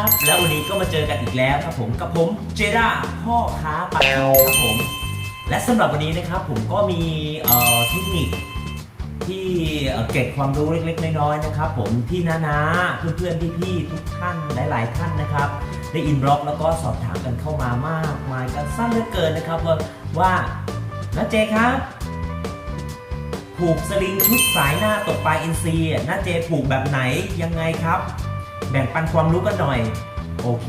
ับแล้ววันนี้ก็มาเจอกันอีกแล้วครับผมกับผมเจด้าพ่อค้าปลาครับผม และสำหรับวันนี้นะครับผมก็มีเอ่อเทคนิคที่เก็บความรู้เล็กๆ น้อยๆนะครับ ผมที่นาๆเพื่อนๆพี่ๆทุกท่านหลาย ๆ ท่านนะครับ ได้อินบล็อกแล้วก็สอบถามกันเข้ามามากมายกันสั้นเหลือเกินนะครับ ว่าว่าน้าเจครับผูกสลิงชุดสายหน้าตกปลาอินซีอะน้าเจผูกแบบไหนยังไงครับ แบ่งปันความรู้กันหน่อย โอเค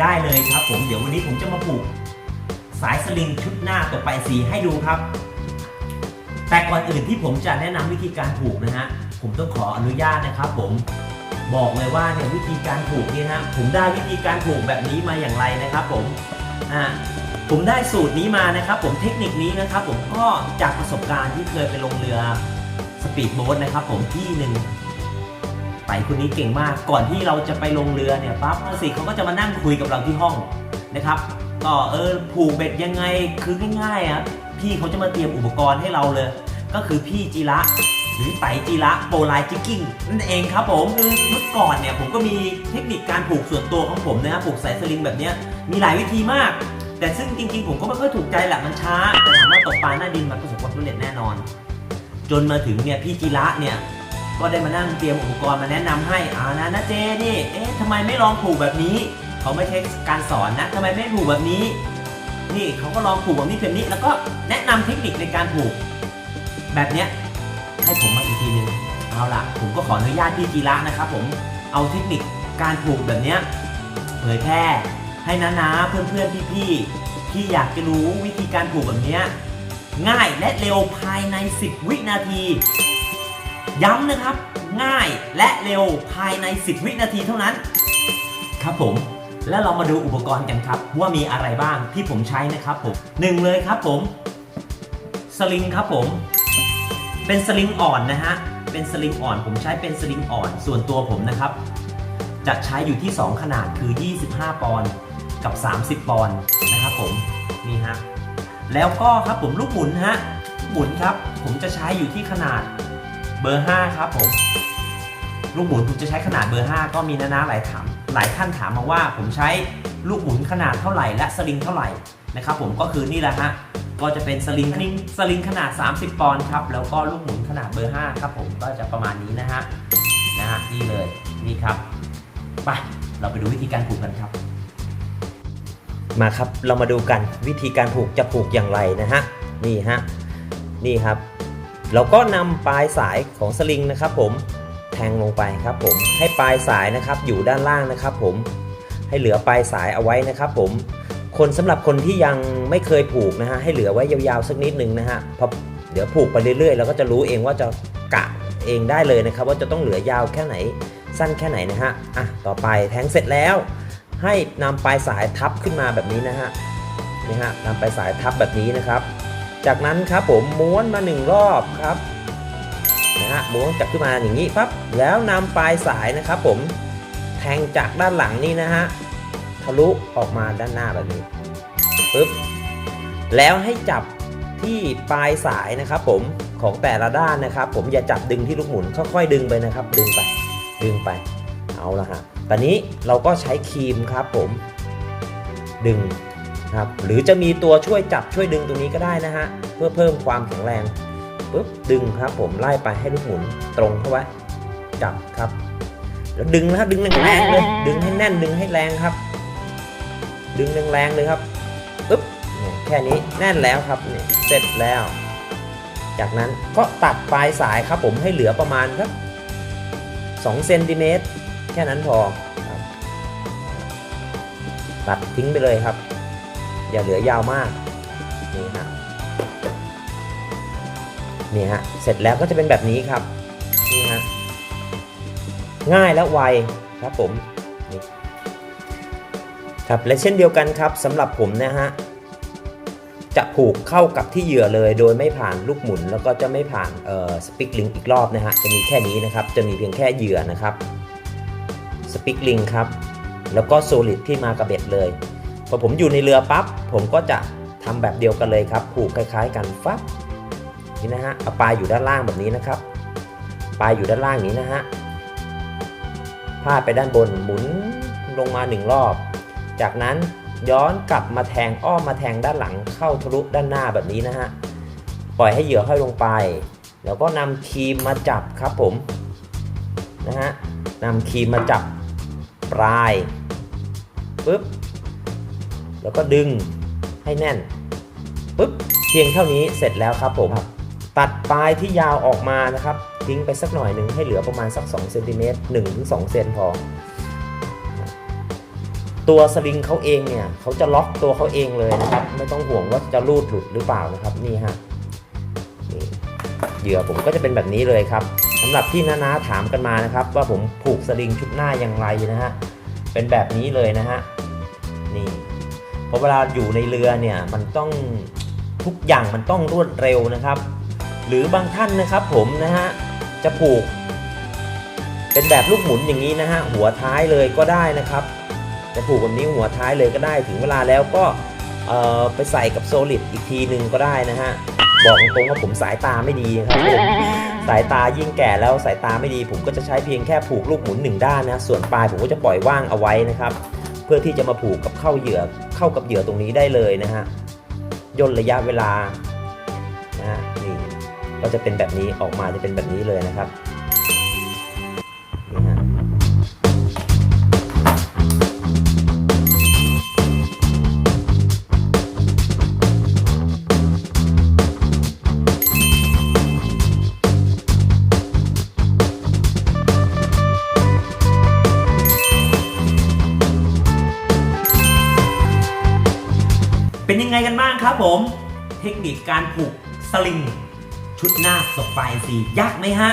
ได้เลยครับผมเดี๋ยววันนี้ผมจะมาผูกสายสลิงชุดหน้าตกปลาอินซีให้ดูครับ แต่ก่อนอื่นที่ผมจะแนะนำวิธีการผูกนะฮะผมต้องขออนุญาตนะครับ ผมบอกเลยว่าเนี่ยวิธีการผูกเนี่ยนะผมได้วิธีการผูกแบบนี้มาอย่างไรนะครับ ผมอ่าผมได้สูตรนี้มานะครับ ผมเทคนิคนี้นะครับ ผมก็จากประสบการณ์ที่เคยไปลงเรือสปีดโบ๊ทนะครับ ผมที่หนึ่ง ไปคนนี้เก่งมาก ก่อนที่เราจะไปลงเรือเนี่ยปั๊บสิเขาก็จะมานั่งคุยกับเราที่ห้องนะครับ ก็เออผูกเบ็ดยังไงคือง่ายๆอะพี่เขาจะมาเตรียมอุปกรณ์ให้เราเลย ก็คือพี่จีระหรือไตจีระโปรไลจิกกิ้งนั่นเองครับผมคือเมื่อก่อนเนี่ยผมก็มีเทคนิคการผูกส่วนตัวของผมนะครับผูกสายสลิงแบบนี้มีหลายวิธีมาก แต่ซึ่งจริงๆ ผมก็ไม่ค่อยถูกใจแหละมันช้าแต่ถามว่าตกปลาหน้าดินมันประสบความสำเร็จแน่นอน จนมาถึงเนี่ยพี่จิระเนี่ย ก็ได้มานั่งเตรียมอุปกรณ์มาแนะนำให้อ่านะนะเจนี่เอ๊ะทำไมไม่ลองผูกแบบนี้ เขาไม่ใช่การสอนนะทำไมไม่ผูกแบบนี้ นี่เขาก็ลองผูกแบบนี้แบบนี้ แล้วก็แนะนำเทคนิคในการผูก แบบเนี้ยให้ผมมาอีกทีหนึงเอาล่ะ ผมก็ขออนุญาตพี่จิระนะครับผมเอาเทคนิคการผูกแบบเนี้ยเผยแพร่ให้น้าๆเพื่อนๆพี่ๆที่อยากจะรู้วิธีการผูกแบบเนี้ยง่ายและเร็วภายใน 10 วินาที ย้ำนะครับ ง่ายและเร็วภายใน 10 วินาทีเท่านั้น ครับผม แล้วเรามาดูอุปกรณ์กันครับ ว่ามีอะไรบ้างที่ผมใช้นะครับผมหนึ่งเลยครับผมสลิงครับผม เป็นสลิงอ่อนนะฮะเป็นสลิงอ่อนผมใช้เป็นสลิงอ่อนส่วนตัวผมนะครับ จะใช้อยู่ที่ 2 ขนาดคือ 25 ปอนด์กับ 30 ปอนด์นะครับผมนี่ฮะแล้วก็ครับผมลูกหมุนฮะหมุนครับ ผมจะใช้อยู่ที่ขนาด เบอร์ 5 ครับผม ลูกหมุนผมจะใช้ขนาดเบอร์ 5 ก็มีนานาหลายถามหลายท่านถามมาว่าผมใช้ลูกหมุนขนาดเท่าไหร่และสลิงเท่าไหร่นะครับผมก็คือนี่แหละฮะก็จะเป็นสลิงสลิงสลิงขนาด 30 ปอนด์ครับแล้วก็ลูกหมุนขนาดเบอร์ 5 ครับผมก็จะประมาณนี้นะฮะนะฮะนี่เลยนี่ครับไปเราไปดูวิธีการผูกกันครับ มาครับเรามาดูกันวิธีการผูกจะผูกอย่างไรนะฮะนี่ฮะนี่ครับ เราก็นำปลายสายของสลิงนะครับ ผมแทงลงไปครับผมให้ปลายสายนะครับอยู่ด้านล่างนะครับ ผมให้เหลือปลายสายเอาไว้นะครับ ผมคนสำหรับคนที่ยังไม่เคยผูกนะฮะให้เหลือไว้ยาวๆสักนิดนึงนะฮะพราะเดี๋ยวผูกไปเรื่อยๆเราก็จะรู้เองว่าจะกะเองได้เลยนะครับ ว่าจะต้องเหลือยาวแค่ไหนสั้นแค่ไหนนะฮะอะต่อไปแทงเสร็จแล้ว ให้นำปลายสายทับขึ้นมาแบบนี้นะฮะนี่ฮะนำปลายสายทับแบบนี้นะครับ จากนั้นครับผมม้วนมาหนึ่งรอบครับนะฮะม้วนจับขึ้นมาอย่างนี้ปั๊บแล้วนำปลายสายนะครับ ผมแทงจากด้านหลังนี่นะฮะทะลุออกมาด้านหน้าแบบนี้ปึ๊บแล้วให้จับที่ปลายสายนะครับ ผมของแต่ละด้านนะครับ ผมอย่าจับดึงที่ลูกหมุนค่อยๆดึงไปนะครับ ดึงไปดึงไปเอาละฮะตอนนี้เราก็ใช้ครีมครับ ผมดึง ครับหรือจะมีตัวช่วยจับช่วยดึงตรงนี้ก็ได้นะฮะเพื่อเพิ่มความแข็งแรงปุ๊บดึงครับผมไล่ไปให้ลูกหมุนตรงเข้าไว้จับครับ แล้วดึงนะครับดึงแรงๆเลยดึงให้แน่นดึงให้แรงครับ ดึงแรงๆเลยครับปึ๊บเนี่ยแค่นี้แน่นแล้วครับเนี่ยเสร็จแล้ว จากนั้นก็ตัดปลายสายครับผมให้เหลือประมาณสัก2เซนติเมตรแค่นั้นพอตัดทิ้งไปเลยครับ อย่าเหลือยาวมากนี่ฮะนี่ฮะเสร็จแล้วก็จะเป็นแบบนี้ครับนี่ฮะง่ายและไวครับผมนี่ครับและเช่นเดียวกันครับสำหรับผมนะฮะจะผูกเข้ากับที่เหยื่อเลย โดยไม่ผ่านลูกหมุน แล้วก็จะไม่ผ่านเอ่อสปิกลิงอีกรอบนะฮะจะมีแค่นี้นะครับ จะมีเพียงแค่เหยื่อนะครับสปิกลิงครับ แล้วก็โซลิดที่มากับเบ็ดเลย พอผมอยู่ในเรือปั๊บผมก็จะทำแบบเดียวกันเลยครับ ผูกคล้ายๆ กันฟับนี่นะฮะเอาปลายอยู่ด้านล่างแบบนี้นะครับ ปลายอยู่ด้านล่างนี้นะฮะพาดไปด้านบนหมุนลงมาหนึ่งรอบ จากนั้นย้อนกลับมาแทงอ้อมมาแทงด้านหลังเข้าทะลุด้านหน้าแบบนี้นะฮะปล่อยให้เหยื่อห้อยลงไป แล้วก็นำครีมมาจับครับผมนะฮะนำครีมมาจับปลาย แล้วก็ดึงให้แน่นปุ๊บเพียงเท่านี้เสร็จแล้วครับผมตัดปลายที่ยาวออกมานะครับทิ้งไปสักหน่อยหนึ่งให้เหลือประมาณสัก2เซนติเมตร1-2เซนพอ ตัวสลิงเขาเองเนี่ยเขาจะล็อกตัวเขาเองเลยนะครับ ไม่ต้องห่วงว่าจะรูดหลุดหรือเปล่านะครับนี่ฮะนี่เหยื่อผมก็จะเป็นแบบนี้เลยครับสำหรับที่น้าๆถามกันมานะครับ ว่าผมผูกสลิงชุดหน้าอย่างไรนะฮะเป็นแบบนี้เลยนะฮะนี่เพ ราะเวลาอยู่ในเรือเนี่ยมันต้องทุกอย่างมันต้องรวดเร็วนะครับ หรือบางท่านนะครับผมนะฮะจะผูก เป็นแบบลูกหมุนอย่างนี้นะฮะหัวท้ายเลยก็ได้นะครับ จะผูกแบบนี้หัวท้ายเลยก็ได้ถึงเวลาแล้วก็ไปใส่กับโซลิดอีกทีหนึ่งก็ได้นะฮะบอกตรงว่าผมสายตาไม่ดีครับผมสายตายิ่งแก่แล้วสายตาไม่ดี ผมก็จะใช้เพียงแค่ผูกลูกหมุนหนึ่งด้านนะส่วนปลายผมก็จะปล่อยว่างเอาไว้นะครับ เพื่อที่จะมาผูกกับเข้าเหยื่อเข้ากับเหยื่อตรงนี้ได้เลยนะฮะย่นระยะเวลานะฮะนี่ก็จะเป็นแบบนี้ออกมาจะเป็นแบบนี้เลยนะครับ ไงกันบ้างครับผม เทคนิคการผูกสลิง ชุดหน้าตกปลายสียากไหมฮะ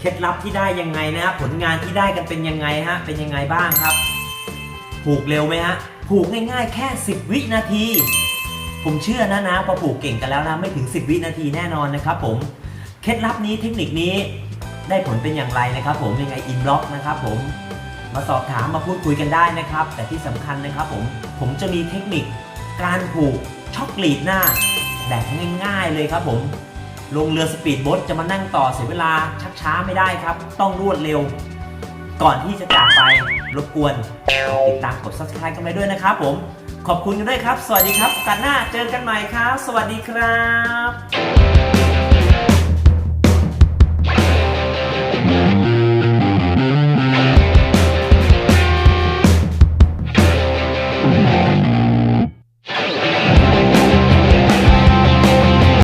เคล็ดลับที่ได้ยังไงนะฮะผลงานที่ได้กันเป็นยังไงฮะ เป็นยังไงบ้างครับ ผูกเร็วไหมฮะ ผูกง่ายๆ แค่ 10 วินาที ผมเชื่อนะนะพอผูกเก่งกันแล้วนะไม่ถึง 10 วินาทีแน่นอนนะครับผม เคล็ดลับนี้เทคนิคนี้ได้ผลเป็นอย่างไรนะครับ ผมยังไงอินบล็อกนะครับ ผมมาสอบถามมาพูดคุยกันได้นะครับ แต่ที่สำคัญนะครับ ผมผมจะมีเทคนิค การผูกช็อกลีดหน้า แบบง่ายๆเลยครับผม ลงเรือสปีดโบ๊ทจะมานั่งต่อเสียเวลาชักช้าไม่ได้ครับ ต้องรวดเร็ว ก่อนที่จะจากไปรบกวนติดตามกด subscribe กันไปด้วยนะครับผม ขอบคุณกันด้วยครับ สวัสดีครับ กันหน้าเจอกันใหม่ครับ สวัสดีครับ